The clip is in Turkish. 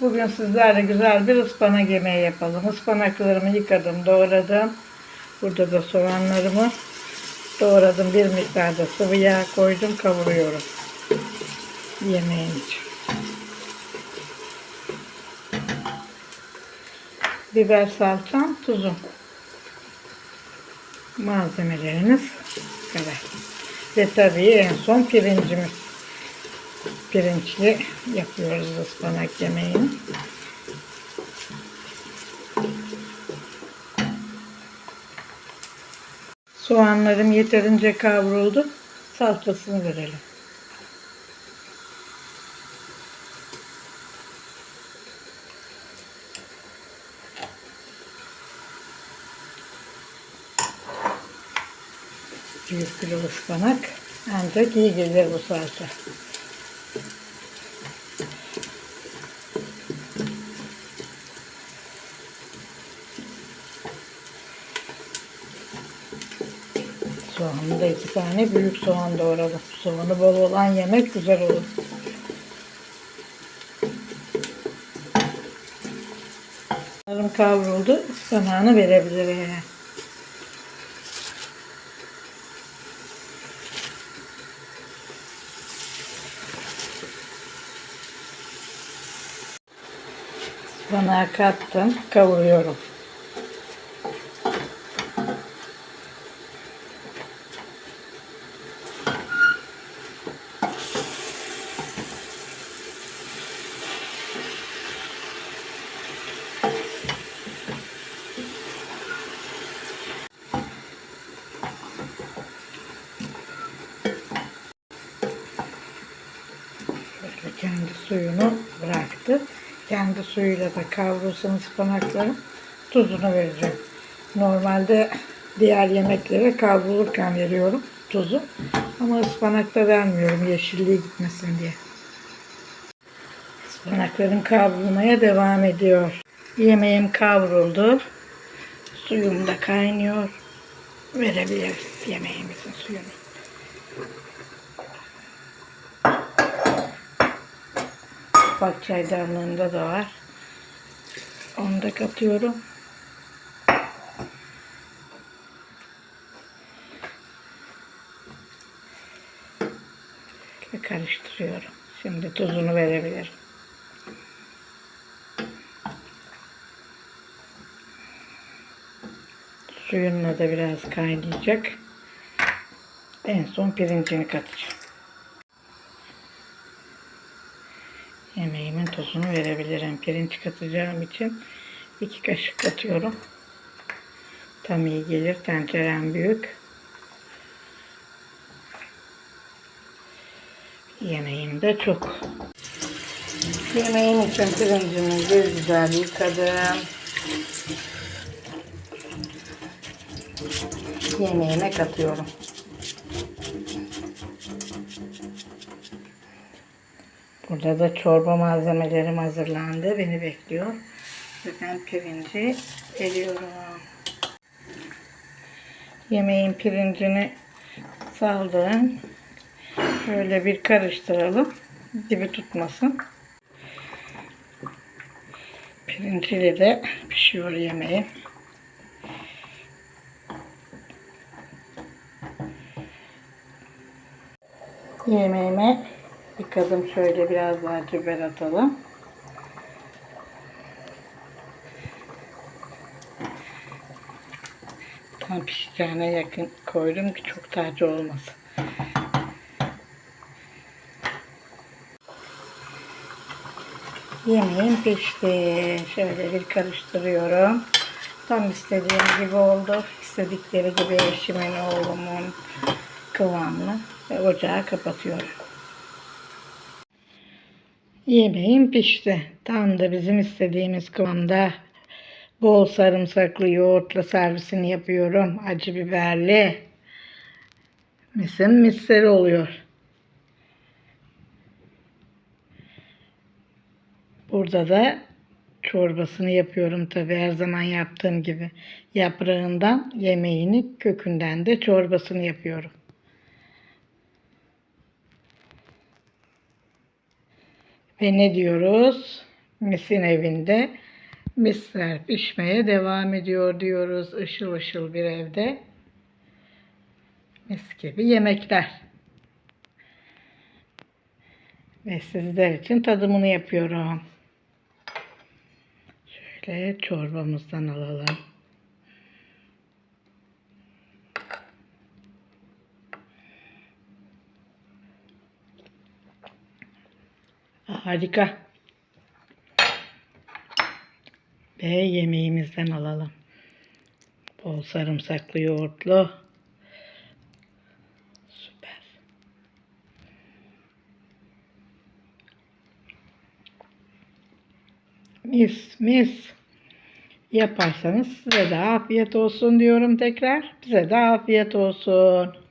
Bugün sizlerle güzel bir ıspanak yemeği yapalım. Ispanaklarımı yıkadım, doğradım. Burada da soğanlarımı doğradım. Bir miktar da sıvı yağ koydum, kavuruyorum. Yemeğim için. Biber salçam, tuzum. Malzemeleriniz kadar. Ve tabii en son pirincimiz. Pirinçli yapıyoruz ıspanak yemeğini. Soğanlarım yeterince kavruldu. Salçasını verelim. Bir kilo ıspanak ancak iyi gelir bu salça. Soğanı da iki tane büyük soğan doğradım. Soğanı bol olan yemek güzel olur. Soğanlarım kavruldu. Ispanağını verebilirim. Ispanağı kattım. Kavuruyorum. Şöyle kendi suyunu bıraktı. Kendi suyuyla da kavrulsun ıspanakların tuzunu vereceğim. Normalde diğer yemeklere kavrulurken veriyorum tuzu. Ama ıspanakta vermiyorum yeşilliği gitmesin diye. Ispanaklarım kavrulmaya devam ediyor. Yemeğim kavruldu. Suyum da kaynıyor. Verebiliriz yemeğimizin suyunu. Bak çaydanlığında da var. Onu da katıyorum. Ve karıştırıyorum. Şimdi tuzunu verebilirim. Suyunla da biraz kaynayacak. En son pirincini katacağım. Yemeğimin tozunu verebilirim. Pirinç katacağım için iki kaşık katıyorum. Tam iyi gelir. Tencerem büyük. Yemeğim de çok. Yemeğim için pirincimi bir güzel yıkadım. Yemeğime katıyorum. Burada da çorba malzemelerim hazırlandı. Beni bekliyor. Ben pirinci veriyorum. Yemeğin pirincini saldım. Şöyle bir karıştıralım. Dibi tutmasın. Pirinciyle de pişiyor yemeğim. Yemeğime Yıkadım şöyle biraz daha biber atalım. Tam pişeceğine yakın koydum ki çok taze olmasın. Yemeğim pişti. Şöyle bir karıştırıyorum. Tam istediğim gibi oldu. İstedikleri gibi eşimin, oğlumun kıvamlı. Ve ocağı kapatıyorum. Yemeğim pişti. Tam da bizim istediğimiz kıvamda. Bol sarımsaklı yoğurtla servisini yapıyorum. Acı biberli. Misin misleri oluyor. Burada da çorbasını yapıyorum tabi her zaman yaptığım gibi. Yaprağından yemeğini kökünden de çorbasını yapıyorum. Ve ne diyoruz? Mis'in evinde misler pişmeye devam ediyor diyoruz. Işıl ışıl bir evde. Mis gibi yemekler. Ve sizler için tadımını yapıyorum. Şöyle çorbamızdan alalım. Harika. Ve yemeğimizden alalım. Bol sarımsaklı yoğurtlu. Süper. Mis mis. Yaparsanız size de afiyet olsun diyorum tekrar. Bize de afiyet olsun.